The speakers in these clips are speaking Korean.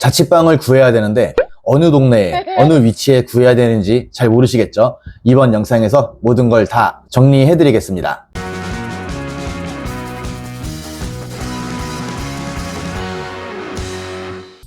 자취방을 구해야 되는데 어느 동네에 어느 위치에 구해야 되는지 잘 모르시겠죠? 이번 영상에서 모든 걸 다 정리해 드리겠습니다.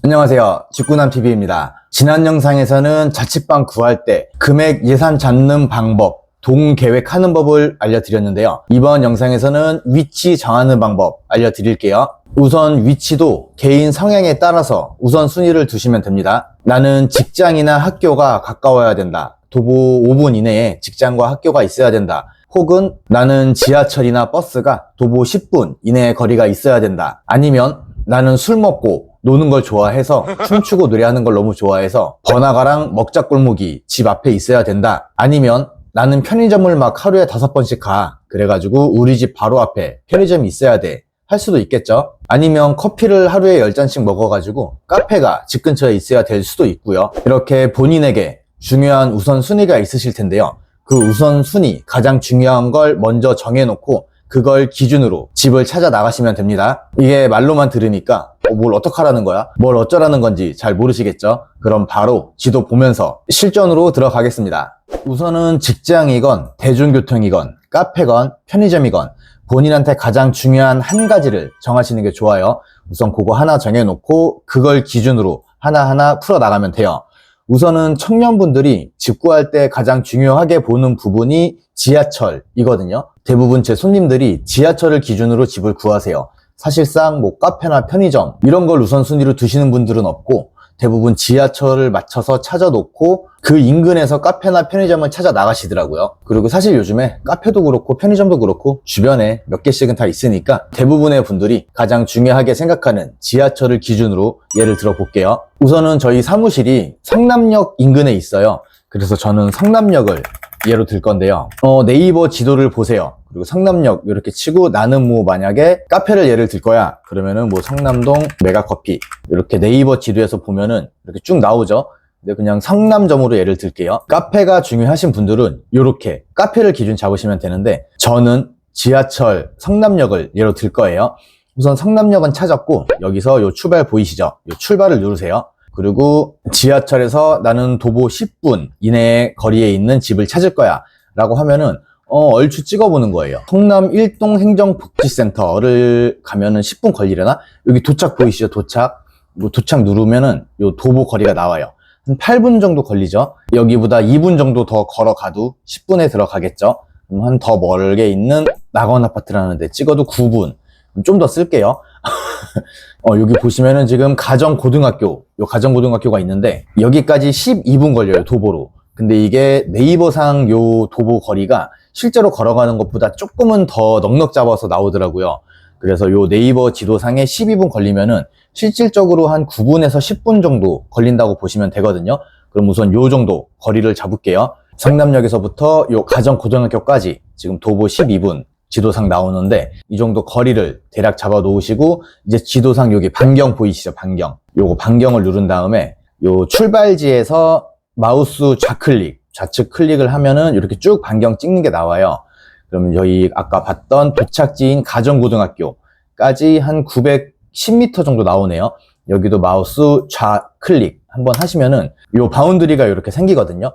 안녕하세요. 직구남TV입니다. 지난 영상에서는 자취방 구할 때 금액 예산 잡는 방법, 동 계획하는 법을 알려드렸는데요. 이번 영상에서는 위치 정하는 방법 알려드릴게요. 우선 위치도 개인 성향에 따라서 우선 순위를 두시면 됩니다. 나는 직장이나 학교가 가까워야 된다. 도보 5분 이내에 직장과 학교가 있어야 된다. 혹은 나는 지하철이나 버스가 도보 10분 이내의 거리가 있어야 된다. 아니면 나는 술 먹고 노는 걸 좋아해서 춤추고 노래하는 걸 너무 좋아해서 번화가랑 먹자골목이 집 앞에 있어야 된다. 아니면 나는 편의점을 막 하루에 다섯 번씩 가. 그래가지고 우리 집 바로 앞에 편의점이 있어야 돼. 할 수도 있겠죠. 아니면 커피를 하루에 열잔씩 먹어가지고 카페가 집 근처에 있어야 될 수도 있고요. 이렇게 본인에게 중요한 우선순위가 있으실 텐데요. 그 우선순위, 가장 중요한 걸 먼저 정해놓고 그걸 기준으로 집을 찾아 나가시면 됩니다. 이게 말로만 들으니까 어, 뭘 어떡하라는 거야? 뭘 어쩌라는 건지 잘 모르시겠죠? 그럼 바로 지도 보면서 실전으로 들어가겠습니다. 우선은 직장이건 대중교통이건 카페건 편의점이건 본인한테 가장 중요한 한 가지를 정하시는 게 좋아요. 우선 그거 하나 정해놓고 그걸 기준으로 하나하나 풀어나가면 돼요. 우선은 청년분들이 집 구할 때 가장 중요하게 보는 부분이 지하철이거든요. 대부분 제 손님들이 지하철을 기준으로 집을 구하세요. 사실상 뭐 카페나 편의점 이런 걸 우선순위로 두시는 분들은 없고 대부분 지하철을 맞춰서 찾아 놓고 그 인근에서 카페나 편의점을 찾아 나가시더라고요. 그리고 사실 요즘에 카페도 그렇고 편의점도 그렇고 주변에 몇 개씩은 다 있으니까 대부분의 분들이 가장 중요하게 생각하는 지하철을 기준으로 예를 들어 볼게요. 우선은 저희 사무실이 성남역 인근에 있어요. 그래서 저는 성남역을 예로 들 건데요. 어, 네이버 지도를 보세요. 그리고 성남역 이렇게 치고 나는 뭐 만약에 카페를 예를 들 거야. 그러면은 뭐 성남동 메가커피 이렇게 네이버 지도에서 보면은 이렇게 쭉 나오죠. 근데 그냥 성남점으로 예를 들게요. 카페가 중요하신 분들은 이렇게 카페를 기준 잡으시면 되는데 저는 지하철 성남역을 예로 들 거예요. 우선 성남역은 찾았고 여기서 요 출발 보이시죠? 요 출발을 누르세요. 그리고 지하철에서 나는 도보 10분 이내의 거리에 있는 집을 찾을 거야 라고 하면은 어, 얼추 찍어보는 거예요. 성남 일동 행정복지센터를 가면은 10분 걸리려나? 여기 도착 보이시죠? 도착. 뭐 도착 누르면은 요 도보 거리가 나와요. 한 8분 정도 걸리죠? 여기보다 2분 정도 더 걸어가도 10분에 들어가겠죠? 한 더 멀게 있는 낙원 아파트라는 데 찍어도 9분. 좀 더 쓸게요. 어, 여기 보시면은 지금 가정고등학교, 요 가정고등학교가 있는데, 여기까지 12분 걸려요, 도보로. 근데 이게 네이버상 요 도보 거리가 실제로 걸어가는 것보다 조금은 더 넉넉 잡아서 나오더라고요. 그래서 요 네이버 지도상에 12분 걸리면은 실질적으로 한 9분에서 10분 정도 걸린다고 보시면 되거든요. 그럼 우선 요 정도 거리를 잡을게요. 성남역에서부터 요 가정고등학교까지 지금 도보 12분 지도상 나오는데 이 정도 거리를 대략 잡아 놓으시고 이제 지도상 여기 반경 보이시죠? 반경. 요거 반경을 누른 다음에 요 출발지에서 마우스 좌클릭, 좌측 클릭을 하면은 이렇게 쭉 반경 찍는 게 나와요. 그러면 여기 아까 봤던 도착지인 가정고등학교까지 한 910m 정도 나오네요. 여기도 마우스 좌클릭 한번 하시면은 요 바운드리가 이렇게 생기거든요.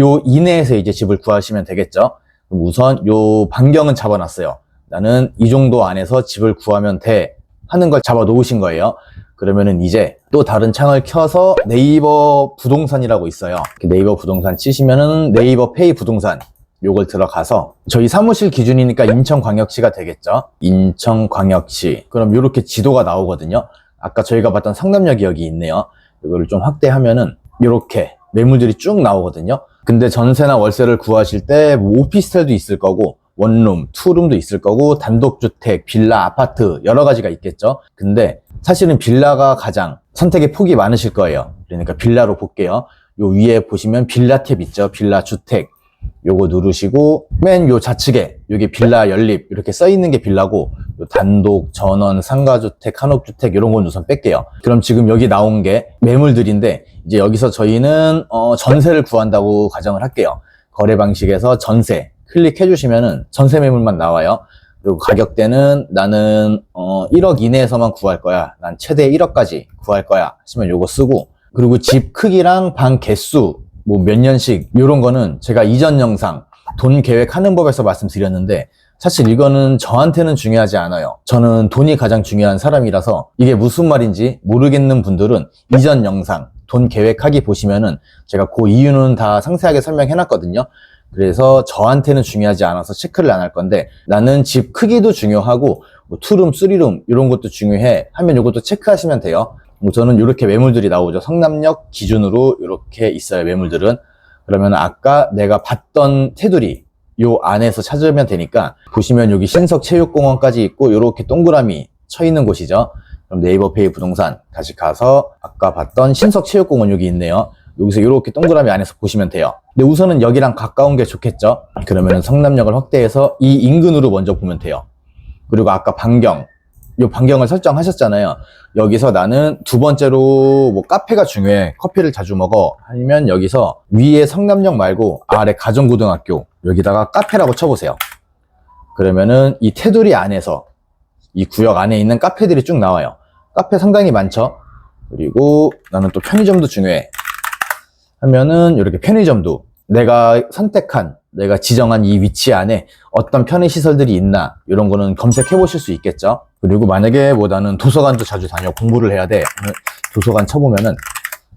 요 이내에서 이제 집을 구하시면 되겠죠. 우선 요 반경은 잡아놨어요. 나는 이 정도 안에서 집을 구하면 돼 하는 걸 잡아 놓으신 거예요. 그러면은 이제 또 다른 창을 켜서 네이버 부동산이라고 있어요. 네이버 부동산 치시면은 네이버 페이 부동산 요걸 들어가서 저희 사무실 기준이니까 인천광역시가 되겠죠. 인천광역시. 그럼 이렇게 지도가 나오거든요. 아까 저희가 봤던 성남역이 여기 있네요. 이거를 좀 확대하면은 이렇게 매물들이 쭉 나오거든요. 근데 전세나 월세를 구하실 때 뭐 오피스텔도 있을 거고 원룸, 투룸도 있을 거고 단독주택, 빌라, 아파트 여러 가지가 있겠죠. 근데 사실은 빌라가 가장 선택의 폭이 많으실 거예요. 그러니까 빌라로 볼게요. 요 위에 보시면 빌라 탭 있죠. 빌라 주택. 요거 누르시고 맨 요 좌측에 여기 빌라 연립 이렇게 써 있는 게 빌라고 요 단독, 전원, 상가주택, 한옥주택 이런 건 우선 뺄게요. 그럼 지금 여기 나온 게 매물들인데 이제 여기서 저희는 어, 전세를 구한다고 가정을 할게요. 거래 방식에서 전세 클릭해 주시면은 전세 매물만 나와요. 그리고 가격대는 나는 어 1억 이내에서만 구할 거야. 난 최대 1억까지 구할 거야. 하시면 요거 쓰고 그리고 집 크기랑 방 개수 뭐 몇 년씩 요런 거는 제가 이전 영상 돈 계획하는 법에서 말씀드렸는데 사실 이거는 저한테는 중요하지 않아요. 저는 돈이 가장 중요한 사람이라서 이게 무슨 말인지 모르겠는 분들은 이전 영상 돈 계획하기 보시면은 제가 그 이유는 다 상세하게 설명해 놨거든요. 그래서 저한테는 중요하지 않아서 체크를 안 할 건데 나는 집 크기도 중요하고 뭐 투룸, 쓰리룸 이런 것도 중요해 하면 이것도 체크하시면 돼요. 뭐 저는 이렇게 매물들이 나오죠. 성남역 기준으로 이렇게 있어요. 매물들은. 그러면 아까 내가 봤던 테두리 요 안에서 찾으면 되니까 보시면 여기 신석체육공원까지 있고 이렇게 동그라미 쳐 있는 곳이죠. 그럼 네이버페이 부동산 다시 가서 아까 봤던 신석체육공원 여기 있네요. 여기서 이렇게 동그라미 안에서 보시면 돼요. 근데 우선은 여기랑 가까운 게 좋겠죠. 그러면 성남역을 확대해서 이 인근으로 먼저 보면 돼요. 그리고 아까 반경 이 반경을 설정하셨잖아요. 여기서 나는 두 번째로 뭐 카페가 중요해. 커피를 자주 먹어. 아니면 여기서 위에 성남역 말고 아래 가정고등학교 여기다가 카페라고 쳐보세요. 그러면은 이 테두리 안에서 이 구역 안에 있는 카페들이 쭉 나와요. 카페 상당히 많죠. 그리고 나는 또 편의점도 중요해. 하면은 이렇게 편의점도 내가 선택한 내가 지정한 이 위치 안에 어떤 편의 시설들이 있나 이런 거는 검색해 보실 수 있겠죠. 그리고 만약에 뭐 나는 도서관도 자주 다녀 공부를 해야 돼. 도서관 쳐보면은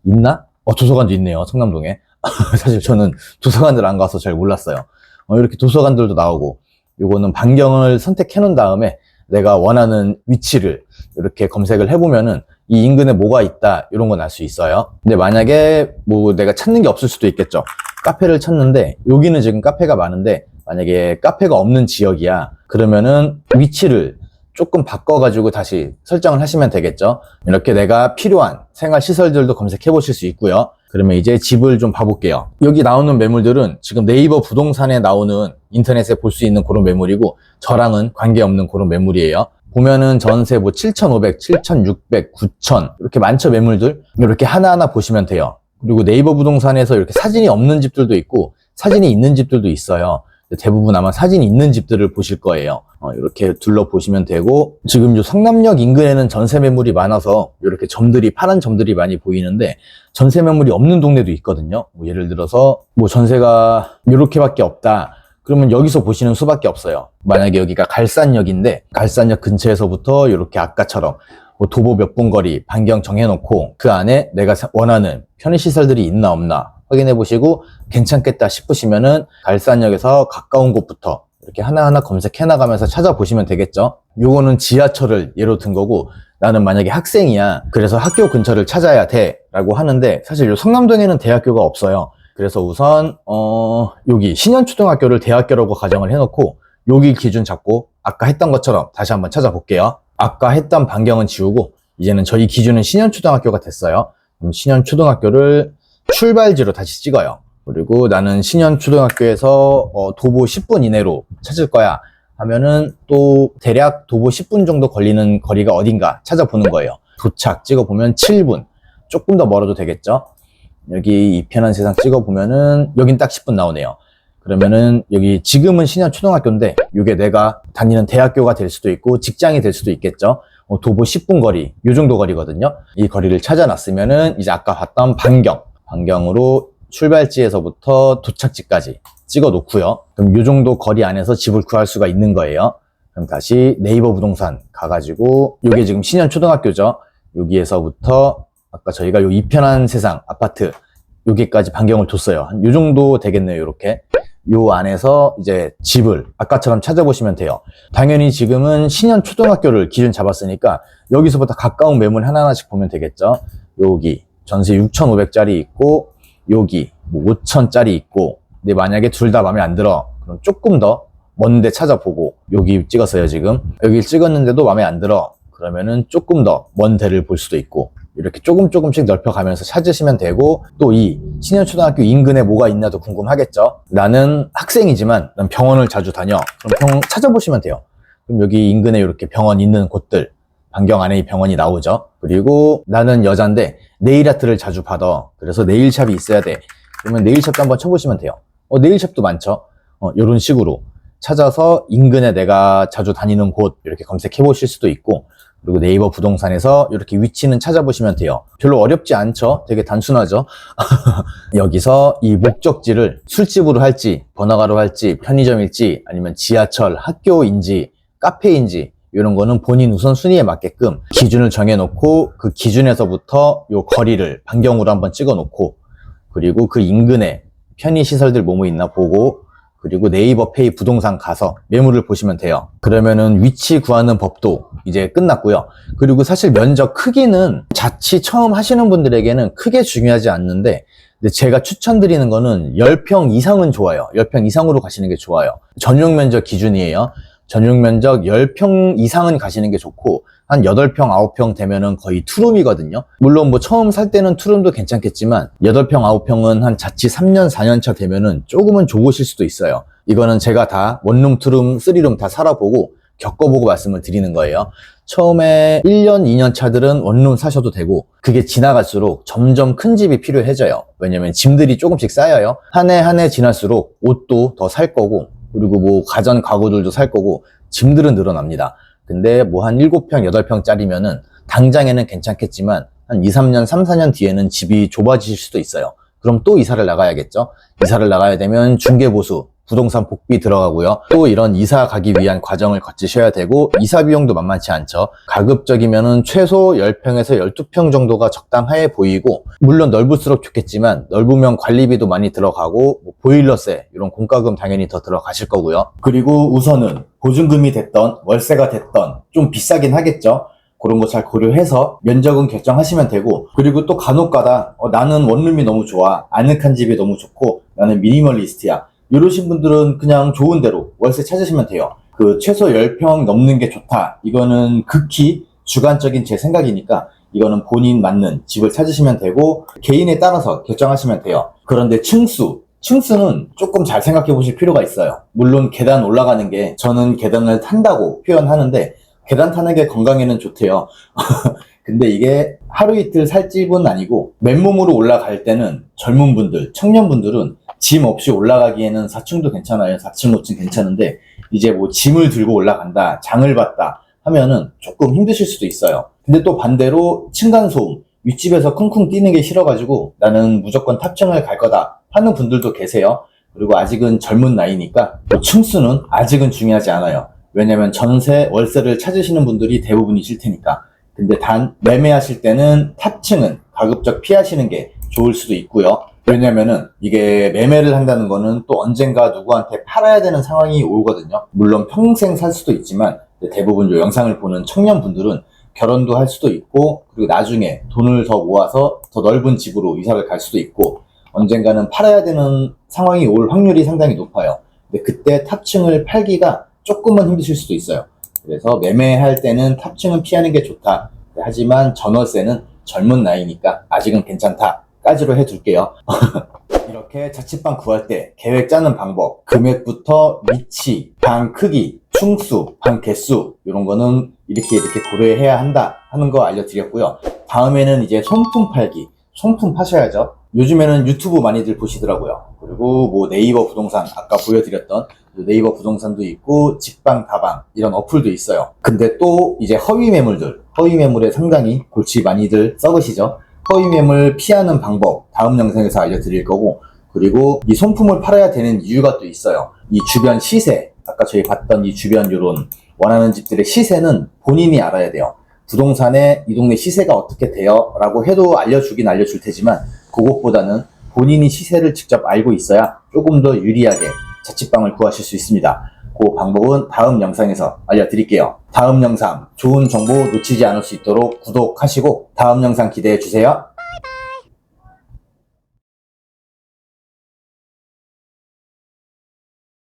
있나? 어 도서관도 있네요. 성남동에. 사실 저는 도서관들 안 가서 잘 몰랐어요. 어, 이렇게 도서관들도 나오고 요거는 반경을 선택해 놓은 다음에 내가 원하는 위치를 이렇게 검색을 해보면은 이 인근에 뭐가 있다 이런 건 알 수 있어요. 근데 만약에 뭐 내가 찾는 게 없을 수도 있겠죠. 카페를 찾는데 여기는 지금 카페가 많은데 만약에 카페가 없는 지역이야 그러면은 위치를 조금 바꿔가지고 다시 설정을 하시면 되겠죠. 이렇게 내가 필요한 생활 시설들도 검색해 보실 수 있고요. 그러면 이제 집을 좀 봐볼게요. 여기 나오는 매물들은 지금 네이버 부동산에 나오는 인터넷에 볼 수 있는 그런 매물이고 저랑은 관계없는 그런 매물이에요. 보면은 전세 뭐 7,500, 7,600, 9,000 이렇게 많죠 매물들 이렇게 하나하나 보시면 돼요. 그리고 네이버 부동산에서 이렇게 사진이 없는 집들도 있고 사진이 있는 집들도 있어요. 대부분 아마 사진이 있는 집들을 보실 거예요. 어, 이렇게 둘러보시면 되고 지금 요 성남역 인근에는 전세 매물이 많아서 이렇게 점들이 파란 점들이 많이 보이는데 전세 매물이 없는 동네도 있거든요. 뭐 예를 들어서 뭐 전세가 이렇게밖에 없다. 그러면 여기서 보시는 수밖에 없어요. 만약에 여기가 갈산역인데 갈산역 근처에서부터 이렇게 아까처럼 뭐 도보 몇 분 거리 반경 정해놓고 그 안에 내가 사- 원하는 편의시설들이 있나 없나 확인해 보시고 괜찮겠다 싶으시면은 갈산역에서 가까운 곳부터 이렇게 하나하나 검색해 나가면서 찾아보시면 되겠죠. 요거는 지하철을 예로 든 거고 나는 만약에 학생이야. 그래서 학교 근처를 찾아야 돼. 라고 하는데 사실 요 성남동에는 대학교가 없어요. 그래서 우선 어 여기 신현초등학교를 대학교라고 가정을 해놓고 여기 기준 잡고 아까 했던 것처럼 다시 한번 찾아볼게요. 아까 했던 반경은 지우고 이제는 저희 기준은 신현초등학교가 됐어요. 그럼 신현초등학교를 출발지로 다시 찍어요. 그리고 나는 신현 초등학교에서 어, 도보 10분 이내로 찾을 거야 하면은 또 대략 도보 10분 정도 걸리는 거리가 어딘가 찾아보는 거예요. 도착 찍어보면 7분. 조금 더 멀어도 되겠죠? 여기 이 편한 세상 찍어보면은 여긴 딱 10분 나오네요. 그러면은 여기 지금은 신현 초등학교인데 이게 내가 다니는 대학교가 될 수도 있고 직장이 될 수도 있겠죠. 어, 도보 10분 거리, 요 정도 거리거든요. 이 거리를 찾아놨으면은 이제 아까 봤던 반경, 반경으로 출발지에서부터 도착지까지 찍어 놓고요. 그럼 요 정도 거리 안에서 집을 구할 수가 있는 거예요. 그럼 다시 네이버 부동산 가가지고 요게 지금 신현 초등학교죠. 여기에서부터 아까 저희가 요 이편한 세상 아파트 여기까지 반경을 뒀어요. 한요 정도 되겠네요. 이렇게. 요 안에서 이제 집을 아까처럼 찾아보시면 돼요. 당연히 지금은 신현 초등학교를 기준 잡았으니까 여기서부터 가까운 매물 하나하나씩 보면 되겠죠. 여기 전세 6,500짜리 있고 여기 뭐 5,000짜리 있고 근데 만약에 둘 다 마음에 안 들어 그럼 조금 더 먼데 찾아보고 여기 찍었어요 지금. 여기 찍었는데도 마음에 안 들어 그러면은 조금 더 먼 데를 볼 수도 있고 이렇게 조금 조금씩 넓혀가면서 찾으시면 되고 또 이 신현초등학교 인근에 뭐가 있나도 궁금하겠죠? 나는 학생이지만 난 병원을 자주 다녀. 그럼 병원 찾아보시면 돼요. 그럼 여기 인근에 이렇게 병원 있는 곳들 반경 안에 이 병원이 나오죠 그리고 나는 여잔데 네일 아트를 자주 받아 그래서 네일샵이 있어야 돼 그러면 네일샵도 한번 쳐보시면 돼요 어 네일샵도 많죠 어 요런 식으로 찾아서 인근에 내가 자주 다니는 곳 이렇게 검색해 보실 수도 있고 그리고 네이버 부동산에서 이렇게 위치는 찾아보시면 돼요. 별로 어렵지 않죠? 되게 단순하죠? 여기서 이 목적지를 술집으로 할지, 번화가로 할지, 편의점일지, 아니면 지하철, 학교인지, 카페인지, 이런 거는 본인 우선순위에 맞게끔 기준을 정해놓고 그 기준에서부터 요 거리를 반경으로 한번 찍어놓고 그리고 그 인근에 편의시설들 뭐뭐 있나 보고 그리고 네이버 페이 부동산 가서 매물을 보시면 돼요. 그러면은 위치 구하는 법도 이제 끝났고요. 그리고 사실 면적 크기는 자취 처음 하시는 분들에게는 크게 중요하지 않는데 근데 제가 추천드리는 거는 10평 이상은 좋아요. 10평 이상으로 가시는 게 좋아요. 전용 면적 기준이에요. 전용 면적 10평 이상은 가시는 게 좋고 한 8평, 9평 되면은 거의 투룸이거든요. 물론 뭐 처음 살 때는 투룸도 괜찮겠지만 8평, 9평은 한 자취 3년, 4년 차 되면은 조금은 좁으실 수도 있어요. 이거는 제가 다 원룸, 투룸, 쓰리룸 다 살아보고 겪어보고 말씀을 드리는 거예요. 처음에 1년, 2년 차들은 원룸 사셔도 되고 그게 지나갈수록 점점 큰 집이 필요해져요. 왜냐면 짐들이 조금씩 쌓여요. 한 해 한 해 지날수록 옷도 더 살 거고 그리고 뭐 가전 가구들도 살 거고 짐들은 늘어납니다. 근데 뭐 한 7평, 8평짜리면은 당장에는 괜찮겠지만 한 2, 3년, 3, 4년 뒤에는 집이 좁아지실 수도 있어요. 그럼 또 이사를 나가야겠죠? 이사를 나가야 되면 중개보수, 부동산 복비 들어가고요. 또 이런 이사 가기 위한 과정을 거치셔야 되고 이사 비용도 만만치 않죠. 가급적이면은 최소 10평에서 12평 정도가 적당해 보이고 물론 넓을수록 좋겠지만 넓으면 관리비도 많이 들어가고 뭐 보일러세 이런 공과금 당연히 더 들어가실 거고요. 그리고 우선은 보증금이 됐던 월세가 됐던 좀 비싸긴 하겠죠. 그런 거 잘 고려해서 면적은 결정하시면 되고 그리고 또 간혹가다 어, 나는 원룸이 너무 좋아 아늑한 집이 너무 좋고 나는 미니멀리스트야 이러신 분들은 그냥 좋은 대로 월세 찾으시면 돼요. 그 최소 10평 넘는 게 좋다. 이거는 극히 주관적인 제 생각이니까 이거는 본인 맞는 집을 찾으시면 되고 개인에 따라서 결정하시면 돼요. 그런데 층수 층수는 조금 잘 생각해 보실 필요가 있어요. 물론 계단 올라가는 게 저는 계단을 탄다고 표현하는데 계단 타는 게 건강에는 좋대요. 근데 이게 하루 이틀 살 집은 아니고 맨몸으로 올라갈 때는 젊은 분들, 청년분들은 짐 없이 올라가기에는 4층도 괜찮아요. 4층, 5층 괜찮은데 이제 뭐 짐을 들고 올라간다, 장을 봤다 하면은 조금 힘드실 수도 있어요. 근데 또 반대로 층간소음, 윗집에서 쿵쿵 뛰는 게 싫어가지고 나는 무조건 탑층을 갈 거다 하는 분들도 계세요. 그리고 아직은 젊은 나이니까 뭐 층수는 아직은 중요하지 않아요. 왜냐면 전세, 월세를 찾으시는 분들이 대부분이실 테니까. 근데 단 매매하실 때는 탑층은 가급적 피하시는 게 좋을 수도 있고요. 왜냐면은 이게 매매를 한다는 거는 또 언젠가 누구한테 팔아야 되는 상황이 오거든요. 물론 평생 살 수도 있지만 대부분 이 영상을 보는 청년분들은 결혼도 할 수도 있고 그리고 나중에 돈을 더 모아서 더 넓은 집으로 이사를 갈 수도 있고 언젠가는 팔아야 되는 상황이 올 확률이 상당히 높아요. 근데 그때 탑층을 팔기가 조금은 힘드실 수도 있어요. 그래서 매매할 때는 탑층은 피하는 게 좋다. 하지만 전월세는 젊은 나이니까 아직은 괜찮다 까지로 해둘게요. 이렇게 자취방 구할 때 계획 짜는 방법, 금액부터 위치, 방 크기, 충수, 방 개수 이런 거는 이렇게 이렇게 고려해야 한다 하는 거 알려드렸고요. 다음에는 이제 손품 팔기, 손품 파셔야죠. 요즘에는 유튜브 많이들 보시더라고요. 그리고 뭐 네이버 부동산 아까 보여드렸던 네이버 부동산도 있고 직방 다방 이런 어플도 있어요. 근데 또 이제 허위 매물들 허위 매물에 상당히 골치 많이들 썩으시죠. 허위 매물 피하는 방법 다음 영상에서 알려드릴 거고 그리고 이 손품을 팔아야 되는 이유가 또 있어요. 이 주변 시세 아까 저희 봤던 이 주변 요런 원하는 집들의 시세는 본인이 알아야 돼요. 부동산에 이 동네 시세가 어떻게 돼요? 라고 해도 알려주긴 알려줄 테지만 그것보다는 본인이 시세를 직접 알고 있어야 조금 더 유리하게 자취방을 구하실 수 있습니다. 그 방법은 다음 영상에서 알려드릴게요. 다음 영상 좋은 정보 놓치지 않을 수 있도록 구독하시고 다음 영상 기대해 주세요.